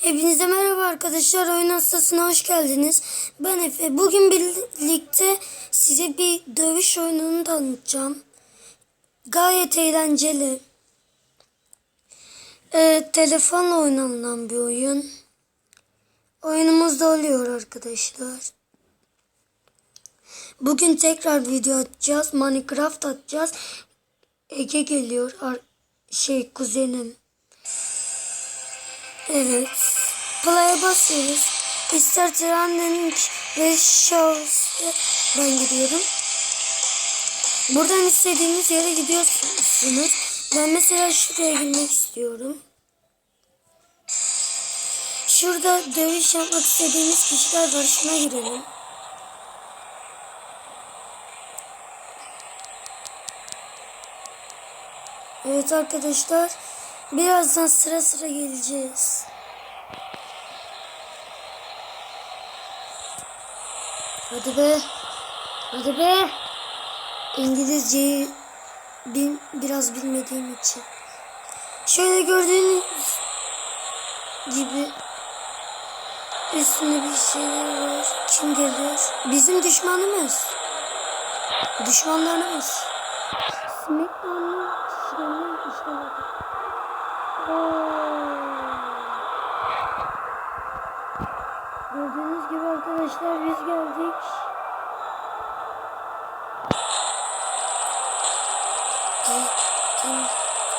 Hepinize merhaba arkadaşlar. Oyun hastasına hoş geldiniz. Ben Efe. Bugün birlikte size bir dövüş oyununu tanıtacağım. Gayet eğlenceli. Ee, telefonla oynanılan bir oyun. Oyunumuz da oluyor arkadaşlar. Bugün tekrar video atacağız. Minecraft atacağız. Ege geliyor. Ar- şey kuzenim. Evet. Play'a basıyoruz. İster trending ve shows ben gidiyorum. Buradan istediğiniz yere gidiyorsunuz. Ben mesela şuraya girmek istiyorum. Şurada dövüş yapmak istediğimiz kişiler var. Şuna girelim. Evet arkadaşlar. Birazdan sıra sıra geleceğiz. Hadi be. Hadi be. İngilizceyi bil, biraz bilmediğim için. Şöyle gördüğünüz gibi üstünde bir şeyler var. Kim gelir? Bizim düşmanımız. Düşmanlarımız. Smackdown'un kişilerini işte Gördüğünüz gibi arkadaşlar biz geldik.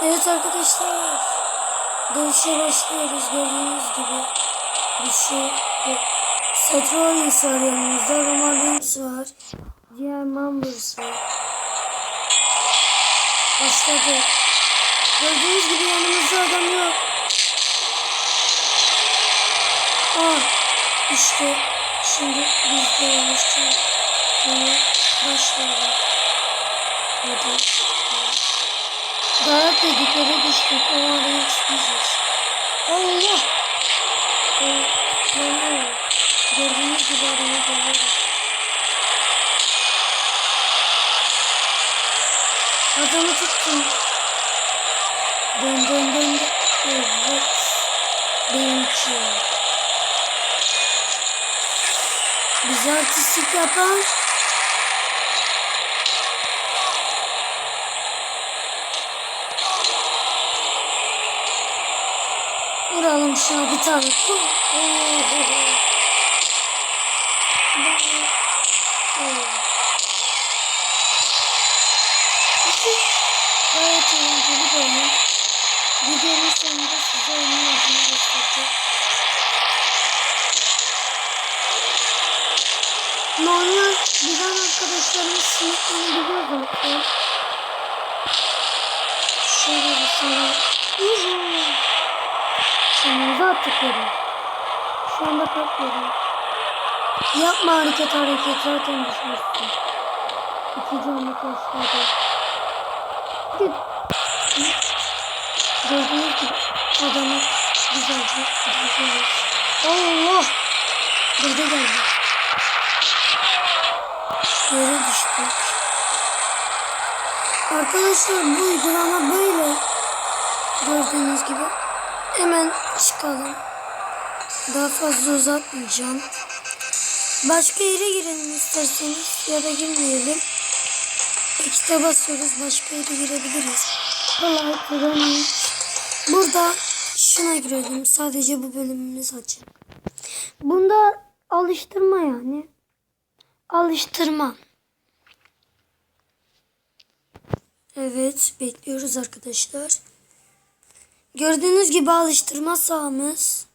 Evet arkadaşlar. Dövüşe başlıyoruz gördüğünüz gibi. Bir şey Rollins var yanımızda. Roman Reigns var. Diğer members var. Başladı. Gördüğünüz gibi yanımızda adam yok. Ah işte şimdi biz de yavaşça bunu başlayalım. Hadi. Dayak yedik yere düştük. O araya biziz. Allah! Ee, gördüğünüz gibi adamı görüyorum. Adamı tuttum. Dön dön dön. Evet. Benimki. Bize artistik yapan Vuralım şuna bir tane. Gayet eğlenceli bir oyun. Videonun sonunda size oyunun adını göstereceğim. Normal bilen arkadaşlarımız sınıfını biliyor zaten. Şöyle bir sana. Sonumuza attık yere. Şu anda kalkıyorum. Yapma hareket hareket zaten düşmüşsün. İki canlı taşladı. Git. Gördüğünüz gibi adamı güzelce gidiyoruz. Allah! Dede geldi. Yere düştük. Arkadaşlar bu uygulama böyle. Gördüğünüz gibi. Hemen çıkalım. Daha fazla uzatmayacağım. Başka yere girelim isterseniz ya da girmeyelim. X'te basıyoruz başka yere girebiliriz. Kolay kullanayım. Burada şuna girelim. Sadece bu bölümümüz açık. Bunda alıştırma yani. Alıştırma. Evet bekliyoruz arkadaşlar. Gördüğünüz gibi alıştırma sahamız.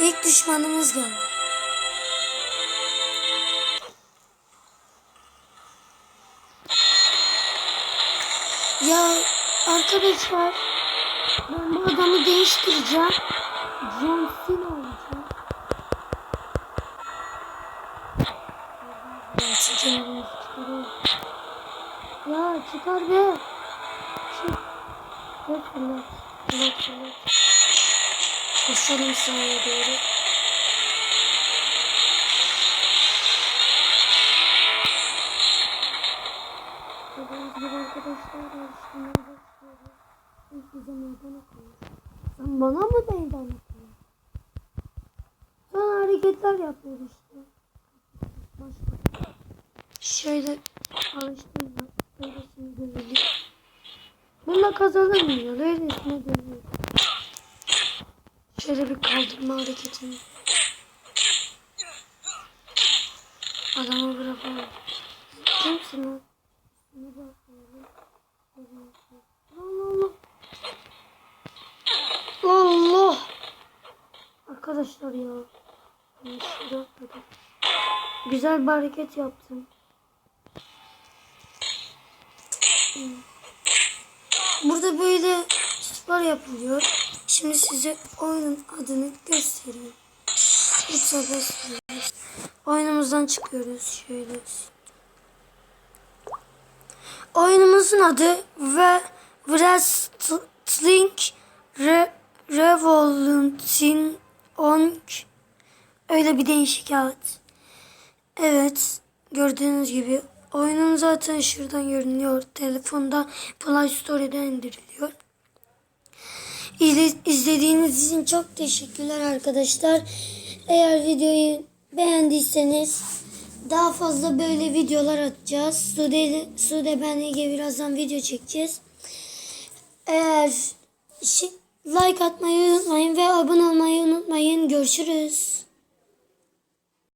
İlk düşmanımız geldi. Ya arkadaşlar ben bu adamı değiştireceğim. John Cena olacak. Ya çıkar be. Çık. Fırlat fırlat. Fırlat fırlat. Koşalım sahaya doğru. Gördüğünüz gibi arkadaşlar yarışmaya başlıyoruz. İlk biz bize meydan okuyor. Sen bana mı meydan okuyorsun? Sonra hareketler yapıyor işte. Başka. Şöyle alıştırma. Öylesine dövülüyor. Bununla kazanılmıyor. Öylesine dövülüyor. Şöyle bir kaldırma hareketini. Adamı bırakalım. Kimsin lan? Üstüne bakıyorum. Allah Allah. Allah. Arkadaşlar ya. Güzel bir hareket yaptım. Burada böyle spor yapılıyor. Şimdi size oyunun adını göstereyim. Lütfen basıyoruz. Oyunumuzdan çıkıyoruz şöyle. Oyunumuzun adı ve Wrestling Re Revolution öyle bir değişik alet. Evet gördüğünüz gibi oyunun zaten şuradan görünüyor. Telefonda Play Store'dan indiriliyor. İzle- İzlediğiniz için çok teşekkürler arkadaşlar. Eğer videoyu beğendiyseniz daha fazla böyle videolar atacağız. Sude, Sude ben Ege birazdan video çekeceğiz. Eğer like atmayı unutmayın ve abone olmayı unutmayın. Görüşürüz.